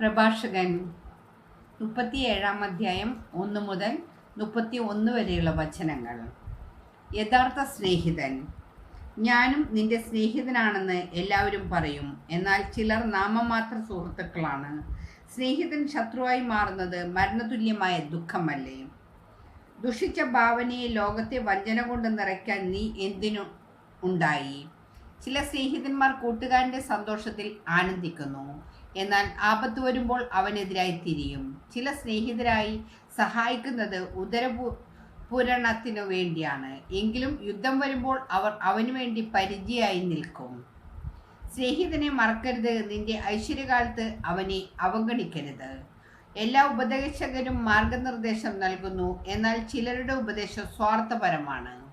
പ്രഭാഷകൻ മുപ്പത്തിയേഴാം അധ്യായം ഒന്ന് മുതൽ മുപ്പത്തി ഒന്ന് വരെയുള്ള വചനങ്ങൾ. യഥാർത്ഥ സ്നേഹിതൻ ഞാനും നിന്റെ സ്നേഹിതനാണെന്ന് എല്ലാവരും പറയും. എന്നാൽ ചിലർ നാമമാത്ര സുഹൃത്തുക്കളാണ്. സ്നേഹിതൻ ശത്രുവായി മാറുന്നത് മരണതുല്യമായ ദുഃഖമല്ലേ? ദുഷിച്ച ഭാവനയെ ലോകത്തെ വഞ്ചന കൊണ്ട് നിറയ്ക്കാൻ നീ എന്തിനു ഉണ്ടായി? ചില സ്നേഹിതന്മാർ കൂട്ടുകാരന്റെ സന്തോഷത്തിൽ ആനന്ദിക്കുന്നു. എന്നാൽ ആപത്ത് വരുമ്പോൾ അവനെതിരായി തിരിയും. ചില സ്നേഹിതരായി സഹായിക്കുന്നത് ഉദരപു പൂരണത്തിനു വേണ്ടിയാണ്. എങ്കിലും യുദ്ധം വരുമ്പോൾ അവർ അവനു വേണ്ടി പരിചയമായി നിൽക്കും. സ്നേഹിതനെ മറക്കരുത്. നിന്റെ ഐശ്വര്യകാലത്ത് അവനെ അവഗണിക്കരുത്. എല്ലാ ഉപദേശകരും മാർഗനിർദ്ദേശം നൽകുന്നു. എന്നാൽ ചിലരുടെ ഉപദേശം സ്വാർത്ഥപരമാണ്.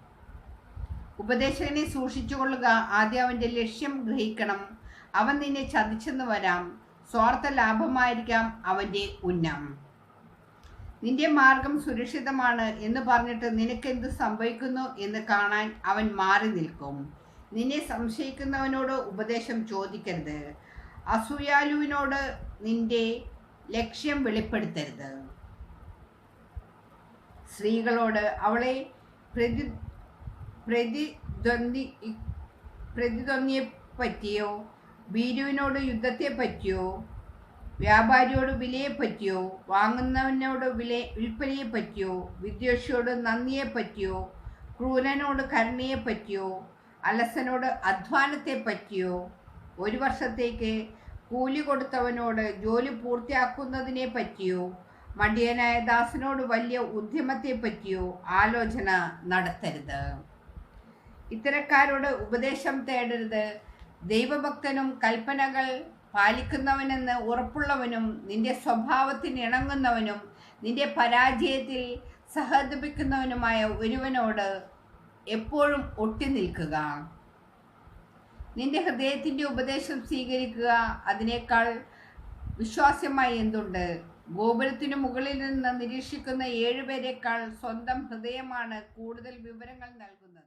ഉപദേശകനെ സൂക്ഷിച്ചുകൊള്ളുക ആദ്യം അവന്റെ ലക്ഷ്യം ഗ്രഹിക്കണം. അവൻ നിന്നെ ചതിച്ചെന്ന് വരാം. സ്വാർത്ഥ ലാഭമായിരിക്കാം അവന്റെ ഉന്നം. നിന്റെ മാർഗം സുരക്ഷിതമാണ് എന്ന് പറഞ്ഞിട്ട് നിനക്കെന്ത് സംഭവിക്കുന്നു എന്ന് കാണാൻ അവൻ മാറി നിൽക്കും. നിന്നെ സംശയിക്കുന്നവനോട് ഉപദേശം ചോദിക്കരുത്. അസൂയാലുവിനോട് നിന്റെ ലക്ഷ്യം വെളിപ്പെടുത്തരുത്. സ്ത്രീകളോട് അവളെ പ്രതി പ്രതിദ്വന്ദ്ി പ്രതിദ്വന്ദിയെ പറ്റിയോ ഭീരുവിനോട് യുദ്ധത്തെ പറ്റിയോ വ്യാപാരിയോട് വിലയെ പറ്റിയോ വാങ്ങുന്നവനോട് വില വിൽപ്പനയെ പറ്റിയോ വിദ്വേഷിയോട് നന്ദിയെ പറ്റിയോ ക്രൂരനോട് കരുണയെ പറ്റിയോ അലസനോട് അധ്വാനത്തെ പറ്റിയോ ഒരു വർഷത്തേക്ക് കൂലി കൊടുത്തവനോട് ജോലി പൂർത്തിയാക്കുന്നതിനെ പറ്റിയോ മടിയനായ ദാസനോട് വലിയ ഉദ്യമത്തെ പറ്റിയോ ആലോചന നടത്തരുത്. ഇത്തരക്കാരോട് ഉപദേശം തേടരുത്. ദൈവഭക്തനും കൽപ്പനകൾ പാലിക്കുന്നവനെന്ന് ഉറപ്പുള്ളവനും നിന്റെ സ്വഭാവത്തിന് ഇണങ്ങുന്നവനും നിന്റെ പരാജയത്തിൽ സഹതപിക്കുന്നവനുമായ ഒരുവനോട് എപ്പോഴും ഒട്ടി നിൽക്കുക. നിന്റെ ഹൃദയത്തിന്റെ ഉപദേശം സ്വീകരിക്കുക. അതിനേക്കാൾ വിശ്വാസ്യമായി എന്തുണ്ട്? ഗോപുരത്തിനു മുകളിൽ നിന്ന് നിരീക്ഷിക്കുന്ന ഏഴുപേരെക്കാൾ സ്വന്തം ഹൃദയമാണ് കൂടുതൽ വിവരങ്ങൾ നൽകുന്നത്.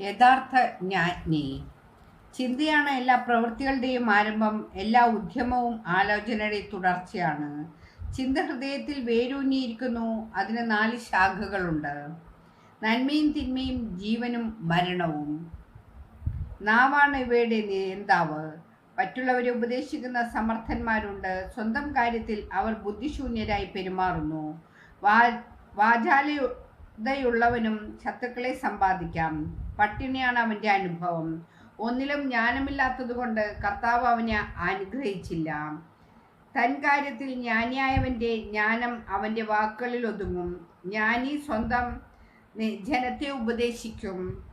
യഥാർത്ഥ ജ്ഞാനി. ചിന്തയാണ് എല്ലാ പ്രവൃത്തികളുടെയും ആരംഭം എല്ലാ ഉദ്യമവും ആലോചനയുടെ തുടർച്ചയാണ്. ചിന്ത ഹൃദയത്തിൽ വേരൂന്നിയിരിക്കുന്നു. അതിന് നാല് ശാഖകളുണ്ട്. നന്മയും തിന്മയും ജീവനും മരണവും. നാവാണ് ഇവയുടെ നേന്താവ് മറ്റുള്ളവരെ ഉപദേശിക്കുന്ന സമർത്ഥന്മാരുണ്ട്. സ്വന്തം കാര്യത്തിൽ അവർ ബുദ്ധിശൂന്യരായി പെരുമാറുന്നു. വാ വാചാലയുള്ളവനും ശത്രുക്കളെ സമ്പാദിക്കാം. പട്ടിണിയാണ് അവന്റെ അനുഭവം. ഒന്നിലും ജ്ഞാനമില്ലാത്തതുകൊണ്ട് കർത്താവ് അവനെ അനുഗ്രഹിച്ചില്ല. തൻ കാര്യത്തിൽ ജ്ഞാനിയായവന്റെ ജ്ഞാനം അവന്റെ വാക്കുകളിൽ ഒതുങ്ങും. ജ്ഞാനി സ്വന്തം ജനത്തെ ഉപദേശിക്കും.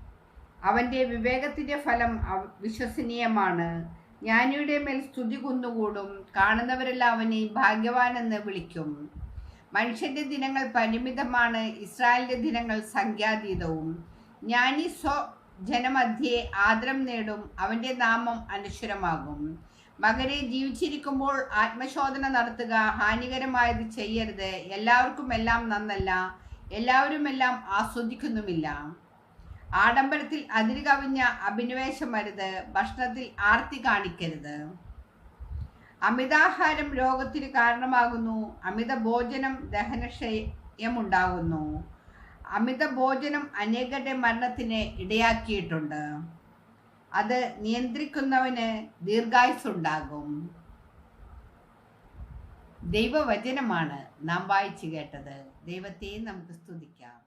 അവന്റെ വിവേകത്തിന്റെ ഫലം വിശ്വസനീയമാണ്. ജ്ഞാനിയുടെ മേൽ സ്തുതി കുന്നുകൂടും. കാണുന്നവരെല്ലാം അവനെ ഭാഗ്യവാനെന്ന് വിളിക്കും. മനുഷ്യന്റെ ദിനങ്ങൾ പരിമിതമാണ്. ഇസ്രായേലിന്റെ ദിനങ്ങൾ സംഖ്യാതീതവും. ജ്ഞാനി സ്വ ജനമധ്യേ ആദരം നേടും അവന്റെ നാമം അനശ്വരമാകും. മകനെ ജീവിച്ചിരിക്കുമ്പോൾ ആത്മശോധന നടത്തുക ഹാനികരമായത് ചെയ്യരുത്. എല്ലാവർക്കും എല്ലാം നന്നല്ല എല്ലാവരും എല്ലാം ആസ്വദിക്കുന്നുമില്ല. ആഡംബരത്തിൽ അതിര് കവിഞ്ഞ അഭിനിവേശം വരുത് ഭക്ഷണത്തിൽ ആർത്തി കാണിക്കരുത്. അമിതാഹാരം രോഗത്തിന് കാരണമാകുന്നു അമിത ഭോജനം ദഹനക്ഷയമുണ്ടാകുന്നു. അമിത ഭോജനം അനേകരുടെ മരണത്തിന് ഇടയാക്കിയിട്ടുണ്ട്. അത് നിയന്ത്രിക്കുന്നവന് ദീർഘായുസുണ്ടാകും ദൈവവചനമാണ് നാം വായിച്ചു കേട്ടത്. ദൈവത്തെ നമുക്ക് സ്തുതിക്കാം.